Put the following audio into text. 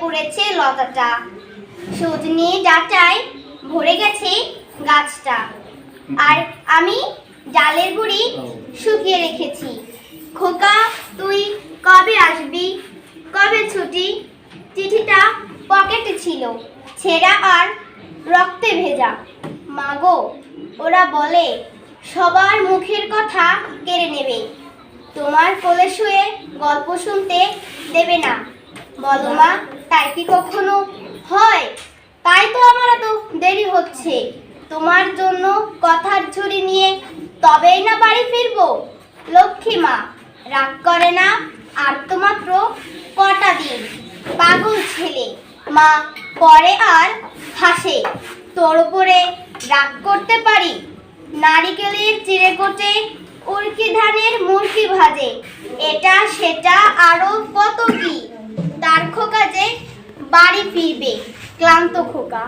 পড়েছে লতাটা। সজনে ডাটায় ভরে গেছে গাছটা। আর আমি ডালের গুড়ি শুকিয়ে রেখেছি। খোকা, তুই কবে আসবি? কবে ছুটি? চিঠিটা পকেটে ছিল। ছেঁড়া আর রক্তে ভেজা। মাগো, ওরা বলে, সবার মুখের কথা কেড়ে নেবে। তোমার কোলে শুয়ে গল্প শুনতে দেবে না। বলো মা তাই কি কখনো হয়? তাই তো আমার এত দেরি হচ্ছে। তোমার জন্য কথার ঝুড়ি নিয়ে তবেই না বাড়ি ফিরবো? লক্ষ্মী মা, রাগ করে না আর তো মাত্র কটা দিন। পাগল ছেলে। মা, পরে আর হাসে। তোর উপরে রাগ করতে পারি? নারিকেলের চিড়ে কোটে উড়কি ধানের মুরকি ভাজে। এটা সেটা আরও কত বাড়ি ফিরবে ক্লান্ত খোকা।